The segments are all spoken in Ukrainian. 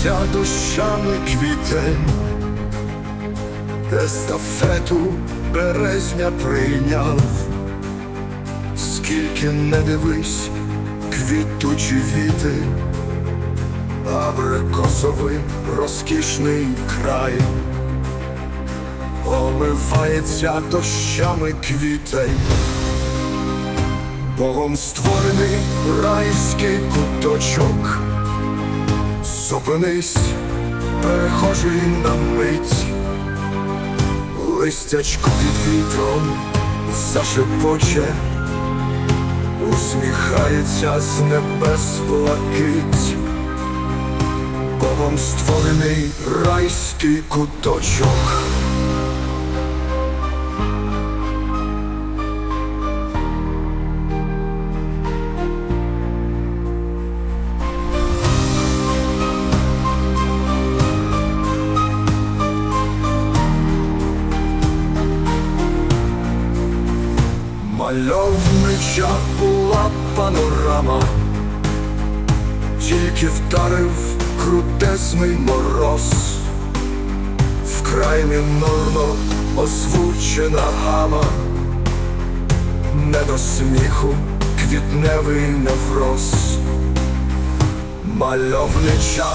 Мчиться дощами квітень, естафету березня прийняв, скільки не дивись, квітучі віти, абрикосовий розкішний край, омивається дощами квітень. Богом створений райський куточок. Зупинись, перехожий на мить, листячко під вітром зашепоче, усміхається з небес блакить, Богом створений райський куточок. Мальовнича була панорама, тільки вдарив крутесний мороз, вкрай мінорно озвучена гама, не до сміху квітневий невроз. Мальовнича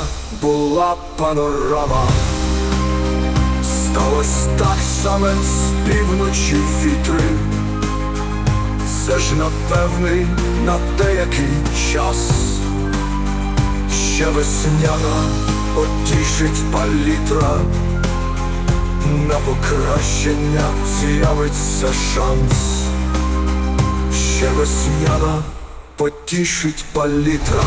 була панорама, сталось так саме з півночі вітри. Це ж напевний на деякий час. Ще весняна потішить палітра, на покращення з'явиться шанс, ще весняна потішить палітра.